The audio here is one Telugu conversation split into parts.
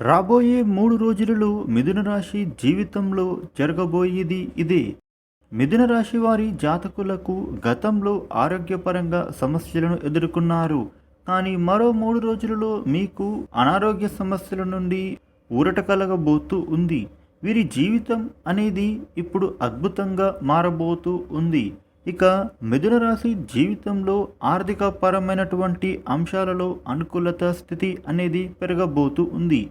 రాబోయే మూడు రోజులలో మిథున రాశి జీవితంలో జరగబోయేది ఇదే. మిథున రాశి వారి జాతకులకు గతంలో ఆరోగ్యపరంగా సమస్యలను ఎదుర్కొన్నారు. కానీ మరో మూడు రోజులలో మీకు అనారోగ్య సమస్యల నుండి ఊరట కలగబోతూ ఉంది. వీరి జీవితం అనేది ఇప్పుడు అద్భుతంగా మారబోతూ ఉంది. ఇక మిథున రాశి జీవితంలో ఆర్థిక పరమైనటువంటి అంశాలలో అనుకూలత స్థితి అనేది పెరగబోతూ ఉంది.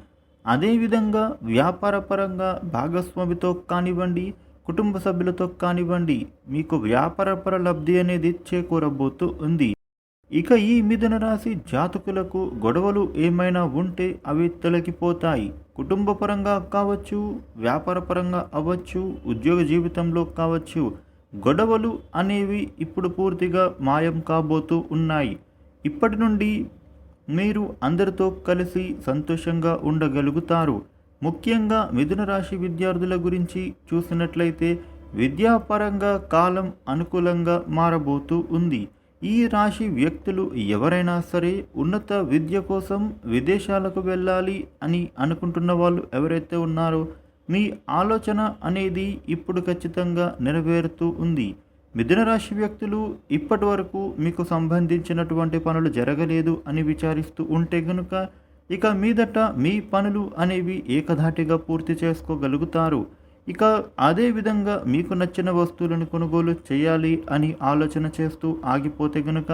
అదేవిధంగా వ్యాపారపరంగా భాగస్వామితో కానివ్వండి కుటుంబ సభ్యులతో కానివ్వండి మీకు వ్యాపారపర లబ్ధి అనేది చేకూరబోతూ ఉంది. ఇక ఈ మిథున రాశి జాతకులకు గొడవలు ఏమైనా ఉంటే అవి తొలగిపోతాయి. కుటుంబ పరంగా కావచ్చు వ్యాపారపరంగా అవ్వచ్చు ఉద్యోగ జీవితంలో కావచ్చు గొడవలు అనేవి ఇప్పుడు పూర్తిగా మాయం కాబోతూ ఉన్నాయి. ఇప్పటి నుండి మీరు అందరితో కలిసి సంతోషంగా ఉండగలుగుతారు. ముఖ్యంగా మిథున రాశి విద్యార్థుల గురించి చూసినట్లయితే విద్యాపరంగా కాలం అనుకూలంగా మారబోతూ ఉంది. ఈ రాశి వ్యక్తులు ఎవరైనా సరే ఉన్నత విద్య కోసం విదేశాలకు వెళ్ళాలి అని అనుకుంటున్న వాళ్ళు ఎవరైతే ఉన్నారో మీ ఆలోచన అనేది ఇప్పుడు ఖచ్చితంగా నెరవేరుతూ ఉంది. మిథున రాశి వ్యక్తులు ఇప్పటి వరకు మీకు సంబంధించినటువంటి పనులు జరగలేదు అని విచారిస్తూ ఉంటే గనుక ఇక మీదట మీ పనులు అనేవి ఏకధాటిగా పూర్తి చేసుకోగలుగుతారు. ఇక అదే విధంగా మీకు నచ్చిన వస్తువులను కొనుగోలు చేయాలి అని ఆలోచన చేస్తూ ఆగిపోతే గనుక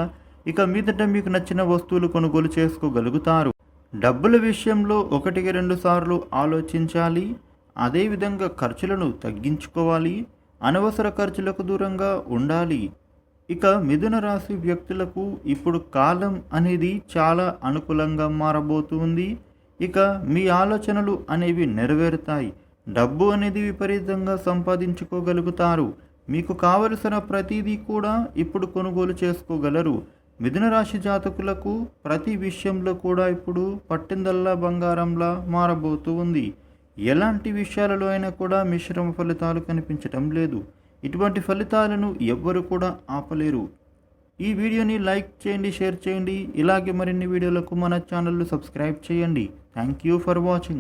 ఇక మీదట మీకు నచ్చిన వస్తువులు కొనుగోలు చేసుకోగలుగుతారు. డబ్బుల విషయంలో ఒకటికి రెండు సార్లు ఆలోచించాలి. అదేవిధంగా ఖర్చులను తగ్గించుకోవాలి. అనవసర ఖర్చులకు దూరంగా ఉండాలి. ఇక మిథున రాశి వ్యక్తులకు ఇప్పుడు కాలం అనేది చాలా అనుకూలంగా మారబోతుంది. ఇక మీ ఆలోచనలు అనేవి నెరవేరుతాయి. డబ్బు అనేది విపరీతంగా సంపాదించుకోగలుగుతారు. మీకు కావలసిన ప్రతిదీ కూడా ఇప్పుడు కొనుగోలు చేసుకోగలరు. మిథున రాశి జాతకులకు ప్రతి విషయంలో కూడా ఇప్పుడు పట్టిందల్లా బంగారంలా మారబోతూ ఉంది. ఎలాంటి విషయాలలో అయినా కూడా మిశ్రమ ఫలితాలు కనిపించటం లేదు. ఇటువంటి ఫలితాలను ఎవ్వరు కూడా ఆపలేరు. ఈ వీడియోని లైక్ చేయండి షేర్ చేయండి. ఇలాగే మరిన్ని వీడియోలకు మన ఛానల్ సబ్స్క్రైబ్ చేయండి. Thank you for watching.